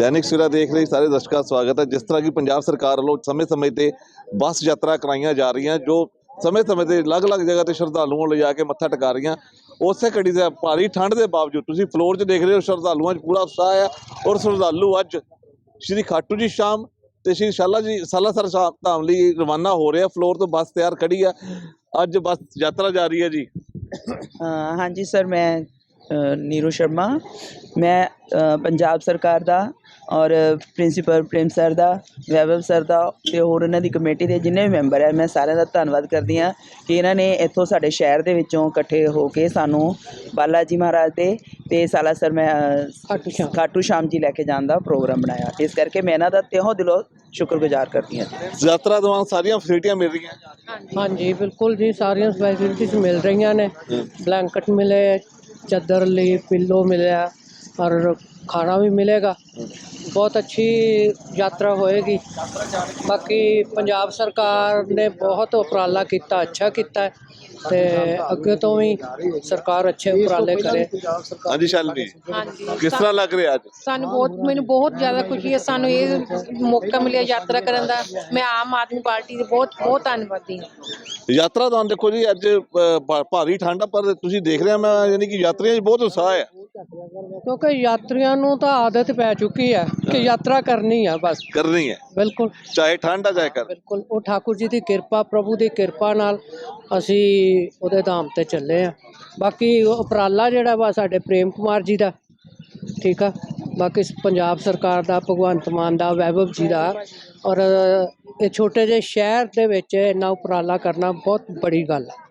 ਦੈਨਿਕ ਸਵੇਰਾ ਦੇਖ ਰਹੇ ਸਾਰੇ ਦਰਸ਼ਕਾਂ ਸਵਾਗਤ ਹੈ। ਜਿਸ ਤਰ੍ਹਾਂ ਕਿ ਪੰਜਾਬ ਸਰਕਾਰ ਵੱਲੋਂ ਸਮੇਂ-ਸਮੇਂ ਤੇ ਬੱਸ ਯਾਤਰਾ ਕਰਾਈਆਂ ਜਾ ਰਹੀਆਂ, ਜੋ ਸਮੇਂ-ਸਮੇਂ ਤੇ ਅਲੱਗ-ਅਲੱਗ ਜਗ੍ਹਾ ਤੇ ਸ਼ਰਧਾਲੂਆਂ ਨੂੰ ਲਿਜਾ ਕੇ ਮੱਥਾ ਟਿਕਾ ਰਹੀਆਂ। ਉਸੇ ਘੜੀ ਦੇ ਭਾਰੀ ਠੰਡ ਦੇ ਬਾਵਜੂਦ ਤੁਸੀਂ ਫਲੋਰ 'ਚ ਦੇਖ ਰਹੇ ਹੋ, ਸ਼ਰਧਾਲੂਆਂ 'ਚ ਪੂਰਾ ਉਤਸ਼ਾਹ ਹੈ ਔਰ ਸ਼ਰਧਾਲੂ ਅੱਜ ਸ਼੍ਰੀ ਖਾਟੂ ਜੀ ਸ਼ਾਮ ਤੇ ਸ਼੍ਰੀ ਸ਼ਾਲਾ ਜੀ, ਸਾਲਾਸਰ ਸ਼ਾਮ ਧਾਮ ਲਈ ਰਵਾਨਾ ਹੋ ਰਿਹਾ ਫਲੋਰ ਤੋਂ ਬੱਸ ਤਿਆਰ ਖੜੀ ਆ। ਅੱਜ ਬੱਸ ਯਾਤਰਾ ਜਾ ਰਹੀ ਹੈ ਜੀ। ਹਾਂਜੀ ਸਰ, ਮੈਂ ਨੀਰੂ ਸ਼ਰਮਾ। ਮੈਂ ਪੰਜਾਬ ਸਰਕਾਰ ਦਾ ਔਰ ਪ੍ਰਿੰਸੀਪਲ ਪ੍ਰੇਮ ਸਰ ਦਾ ਵੈਭਵ ਸਰ ਦਾ ਤੇ ਹੋਰ ਇਹਨਾਂ ਦੀ ਕਮੇਟੀ ਦੇ ਜਿੰਨੇ ਵੀ ਮੈਂਬਰ ਹੈ ਮੈਂ ਸਾਰਿਆਂ ਦਾ ਧੰਨਵਾਦ ਕਰਦੀ ਹਾਂ ਕਿ ਇਹਨਾਂ ਨੇ ਇੱਥੋਂ ਸਾਡੇ ਸ਼ਹਿਰ ਦੇ ਵਿੱਚੋਂ ਇਕੱਠੇ ਹੋ ਕੇ ਸਾਨੂੰ ਬਾਲਾ ਜੀ ਮਹਾਰਾਜ ਦੇ ਤੇ ਸਾਲਾਸਰ ਮੈਂ ਖਾਟੂ ਸ਼ਾਮ। ਜੀ ਲੈ ਕੇ ਜਾਣ ਦਾ ਪ੍ਰੋਗਰਾਮ ਬਣਾਇਆ। ਇਸ ਕਰਕੇ ਮੈਂ ਇਹਨਾਂ ਦਾ ਤਿਉਂ ਦਿਲੋਂ ਸ਼ੁਕਰਗੁਜ਼ਾਰ ਕਰਦੀ ਹਾਂ ਯਾਤਰਾ ਦੌਰਾਨ ਸਾਰੀਆਂ ਫੈਸਿਲਿਟੀਆਂ ਮਿਲ ਰਹੀਆਂ? ਹਾਂਜੀ ਬਿਲਕੁਲ ਜੀ ਸਾਰੀਆਂ ਫੈਸਿਲਿਟੀਜ਼ ਮਿਲ ਰਹੀਆਂ ਨੇ। ਬਲੈਂਕਟ ਮਿਲੇ ਚਾਦਰ ਲਈ ਪਿੱਲੋ ਮਿਲਿਆ ਔਰ ਖਾਣਾ ਵੀ ਮਿਲੇਗਾ। ਬਹੁਤ ਅੱਛੀ ਯਾਤਰਾ ਹੋਏਗੀ। ਬਾਕੀ ਪੰਜਾਬ ਸਰਕਾਰ ਨੇ ਬਹੁਤ ਉਪਰਾਲਾ ਕੀਤਾ ਅੱਛਾ ਕੀਤਾ ਹੈ ਤੇ ਅੱਗੇ ਤੋਂ ਵੀ ਸਰਕਾਰ ਅੱਛੇ ਉਪਰਾਲੇ ਕਰੇ। ਹਾਂਜੀ ਸ਼ਾਲਿਨੀ ਹਾਂਜੀ। ਕਿਸ ਤਰ੍ਹਾਂ ਲੱਗ ਰਿਹਾ ਅੱਜ? ਸਾਨੂੰ ਬਹੁਤ ਮੈਨੂੰ ਬਹੁਤ ਜ਼ਿਆਦਾ ਖੁਸ਼ੀ ਹੈ ਸਾਨੂੰ ਇਹ ਮੌਕਾ ਮਿਲਿਆ ਯਾਤਰਾ ਕਰਨ ਦਾ। ਮੈਂ ਆਮ ਆਦਮੀ ਪਾਰਟੀ ਦੀ ਬਹੁਤ ਬਹੁਤ ਧੰਨਵਾਦੀ ਹਾਂ। ਯਾਤਰਾ ਦੌਰਾਨ ਦੇਖੋ ਜੀ ਅੱਜ ਭਾਰੀ ਠੰਡ ਆ ਪਰ ਤੁਸੀਂ ਦੇਖ ਰਹੇ ਮੈਂ ਯਾਨੀ ਕਿ ਯਾਤਰੀਆਂ 'ਚ ਬਹੁਤ ਉਤਸ਼ਾਹ ਹੈ। ਕਿਉਂਕਿ ਯਾਤਰੀਆਂ ਨੂੰ ਤਾਂ ਆਦਤ ਪੈ ਚੁੱਕੀ ਹੈ ਕਿ ਯਾਤਰਾ ਕਰਨੀ ਹੈ ਬਸ। ਕਰਨੀ ਹੈ। ਬਿਲਕੁਲ। ਚਾਹੇ ਠੰਡ ਆ ਚਾਹੇ ਕਰ ਬਿਲਕੁਲ। ਉਹ ਠਾਕੁਰ ਜੀ ਦੀ ਕਿਰਪਾ ਪ੍ਰਭੂ ਦੀ ਕਿਰਪਾ ਨਾਲ ਅਸੀਂ ਉਹਦੇ ਧਾਮ ਤੇ ਚੱਲੇ ਆ ਬਾਕੀ ਉਹ ਉਪਰਾਲਾ ਜਿਹੜਾ ਵਾ ਸਾਡੇ ਪ੍ਰੇਮ ਕੁਮਾਰ ਜੀ ਦਾ ਠੀਕ ਆ? ਬਾਕੀ ਸ- ਪੰਜਾਬ ਸਰਕਾਰ ਦਾ ਭਗਵੰਤ ਮਾਨ ਦਾ ਵੈਭਵ ਜੀ ਦਾ ਔਰ ਇਹ ਛੋਟੇ ਜਿਹੇ ਸ਼ਹਿਰ ਦੇ ਵਿੱਚ ਇੰਨਾ ਉਪਰਾਲਾ ਕਰਨਾ ਬਹੁਤ ਬੜੀ ਗੱਲ ਹੈ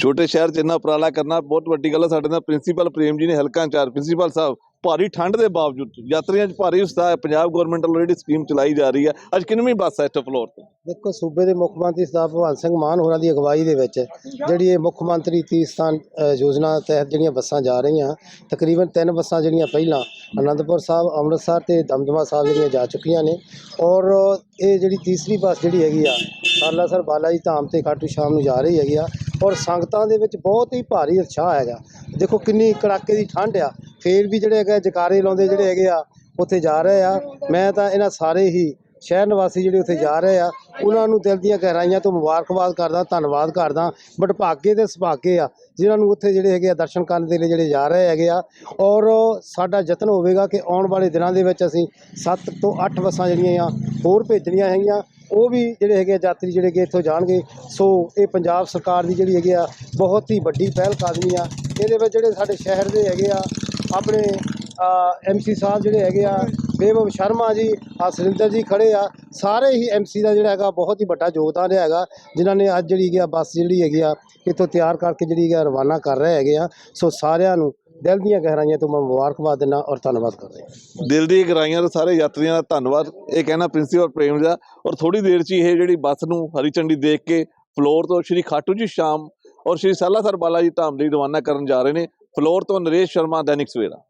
ਛੋਟੇ ਸ਼ਹਿਰ 'ਚ ਇੰਨਾ ਉਪਰਾਲਾ ਕਰਨਾ ਬਹੁਤ ਵੱਡੀ ਗੱਲ ਹੈ ਸਾਡੇ ਨਾਲ ਪ੍ਰਿੰਸੀਪਲ ਪ੍ਰੇਮ ਜੀ ਨੇ, ਹਲਕਾ ਇੰਚਾਰਜ ਪ੍ਰਿੰਸੀਪਲ ਸਾਹਿਬ, ਭਾਰੀ ਠੰਡ ਦੇ ਬਾਵਜੂਦ ਯਾਤਰੀਆਂ 'ਚ ਭਾਰੀ ਉਤਸ਼ਾਹ ਹੈ। ਪੰਜਾਬ ਗਵਰਨਮੈਂਟ ਵੱਲੋਂ ਜਿਹੜੀ ਸਕੀਮ ਚਲਾਈ ਜਾ ਰਹੀ ਹੈ, ਅੱਜ ਕਿੰਨਵੀਂ ਬੱਸ ਹੈ ਇੱਥੇ ਫਲੋਰ ਤੇ? ਦੇਖੋ, ਸੂਬੇ ਦੇ ਮੁੱਖ ਮੰਤਰੀ ਸਰਦਾਰ ਭਗਵੰਤ ਸਿੰਘ ਮਾਨ ਹੋਰਾਂ ਦੀ ਅਗਵਾਈ ਦੇ ਵਿੱਚ ਜਿਹੜੀ ਇਹ ਮੁੱਖ ਮੰਤਰੀ ਤੀਰਸਥਾਨ ਯੋਜਨਾ ਤਹਿਤ ਜਿਹੜੀਆਂ ਬੱਸਾਂ ਜਾ ਰਹੀਆਂ, ਤਕਰੀਬਨ ਤਿੰਨ ਬੱਸਾਂ ਜਿਹੜੀਆਂ ਪਹਿਲਾਂ ਅਨੰਦਪੁਰ ਸਾਹਿਬ, ਅੰਮ੍ਰਿਤਸਰ ਤੇ ਦਮਦਮਾ ਸਾਹਿਬ ਜਿਹੜੀਆਂ ਜਾ ਚੁੱਕੀਆਂ ਨੇ। ਔਰ ਇਹ ਜਿਹੜੀ ਤੀਸਰੀ ਬੱਸ ਜਿਹੜੀ ਹੈਗੀ ਆ, ਸਾਲਾਸਰ ਬਾਲਾ ਜੀ ਧਾਮ ਤੇ ਖਾਟੂ ਸ਼ਾਮ ਨੂੰ ਜਾ ਰਹੀ ਹੈਗੀ ਆ। ਔਰ ਸੰਗਤਾਂ ਦੇ ਵਿੱਚ ਬਹੁਤ ਹੀ ਭਾਰੀ ਉਤਸ਼ਾਹ ਹੈਗਾ। ਦੇਖੋ ਕਿੰਨੀ ਕੜਾਕੇ ਦੀ ਠੰਡ ਆ। ਫੇਰ ਵੀ ਜਿਹੜੇ ਹੈਗੇ ਜਕਾਰੇ ਲਾਉਂਦੇ ਜਿਹੜੇ ਹੈਗੇ ਆ, ਉੱਥੇ ਜਾ ਰਹੇ ਆ। ਮੈਂ ਤਾਂ ਇਹਨਾਂ ਸਾਰੇ ਹੀ ਸ਼ਹਿਰ ਨਿਵਾਸੀ ਜਿਹੜੇ ਉੱਥੇ ਜਾ ਰਹੇ ਆ, ਉਹਨਾਂ ਨੂੰ ਦਿਲ ਦੀਆਂ ਗਹਿਰਾਈਆਂ ਤੋਂ ਮੁਬਾਰਕਬਾਦ ਕਰਦਾ, ਧੰਨਵਾਦ ਕਰਦਾ। ਬਟ ਭਾਗੇ ਤੇ ਸੁਭਾਗੇ ਆ, ਜਿਨ੍ਹਾਂ ਨੂੰ ਉੱਥੇ ਜਿਹੜੇ ਹੈਗੇ ਆ ਦਰਸ਼ਨ ਕਰਨ ਦੇ ਲਈ ਜਿਹੜੇ ਜਾ ਰਹੇ ਹੈਗੇ ਆ, ਔਰ ਸਾਡਾ ਯਤਨ ਹੋਵੇਗਾ ਕਿ ਆਉਣ ਵਾਲੇ ਦਿਨਾਂ ਦੇ ਵਿੱਚ ਅਸੀਂ 7 ਤੋਂ 8 ਬੱਸਾਂ ਜਿਹੜੀਆਂ ਆ, ਹੋਰ ਭੇਜਣੀਆਂ ਹੈਗੀਆਂ। ਉਹ ਵੀ ਜਿਹੜੇ ਹੈਗੇ ਆ ਯਾਤਰੀ ਜਿਹੜੇ ਕਿ ਇੱਥੋਂ ਜਾਣਗੇ। ਸੋ ਇਹ ਪੰਜਾਬ ਸਰਕਾਰ ਦੀ ਜਿਹੜੀ ਹੈਗੀ ਆ, ਬਹੁਤ ਹੀ ਵੱਡੀ ਪਹਿਲ ਕਦਮੀ ਆ। ਇਹਦੇ ਵਿੱਚ ਜਿਹੜੇ ਸਾਡੇ ਸ਼ਹਿਰ ਦੇ ਹੈਗੇ ਆ, ਆਪਣੇ ਐਮਸੀ ਸਾਹਿਬ ਜਿਹੜੇ ਹੈਗੇ ਆ ਬੇਬਬ ਸ਼ਰਮਾ ਜੀ ਆ ਸੁਰਿੰਦਰ ਜੀ ਖੜੇ ਆ। ਸਾਰੇ ਹੀ ਐਮਸੀ ਦਾ ਜਿਹੜਾ ਹੈਗਾ, ਬਹੁਤ ਹੀ ਵੱਡਾ ਯੋਗਦਾਨ ਰਿਹਾ ਹੈਗਾ। ਜਿਨ੍ਹਾਂ ਨੇ ਅੱਜ ਜਿਹੜੀ ਗਿਆ ਬੱਸ ਜਿਹੜੀ ਹੈਗੀ ਆ, ਇੱਥੋਂ ਤਿਆਰ ਕਰਕੇ ਜਿਹੜੀ ਹੈਗਾ ਰਵਾਨਾ ਕਰ ਰਹੇ ਹੈਗੇ ਆ। ਸੋ ਸਾਰਿਆਂ ਨੂੰ ਦਿਲ ਦੀਆਂ ਗਹਿਰਾਈਆਂ ਤੋਂ ਮੈਂ ਮੁਬਾਰਕਬਾਦ ਦਿੰਦਾ ਔਰ ਧੰਨਵਾਦ ਕਰਦਾ ਦਿਲ ਦੀਆਂ ਗਹਿਰਾਈਆਂ ਤੋਂ ਸਾਰੇ ਯਾਤਰੀਆਂ ਦਾ ਧੰਨਵਾਦ। ਇਹ ਕਹਿਣਾ ਪ੍ਰਿੰਸੀਪਲ ਪ੍ਰੇਮ ਦਾ। ਔਰ ਥੋੜੀ ਦੇਰ 'ਚ ਹੀ ਇਹ ਜਿਹੜੀ ਬੱਸ ਨੂੰ ਹਰੀ ਝੰਡੀ ਦੇਖ ਕੇ ਫਲੋਰ ਤੋਂ ਸ਼੍ਰੀ ਖਾਟੂ ਜੀ ਸ਼ਾਮ ਔਰ ਸ਼੍ਰੀ ਸਾਲਾਸਰ ਬਾਲਾ ਜੀ ਧਾਮ ਲਈ ਰਵਾਨਾ ਕਰਨ ਜਾ ਰਹੇ ਨੇ। ਫਲੋਰ ਤੋਂ ਨਰੇਸ਼ ਸ਼ਰਮਾ, ਦੈਨਿਕ ਸਵੇਰਾ।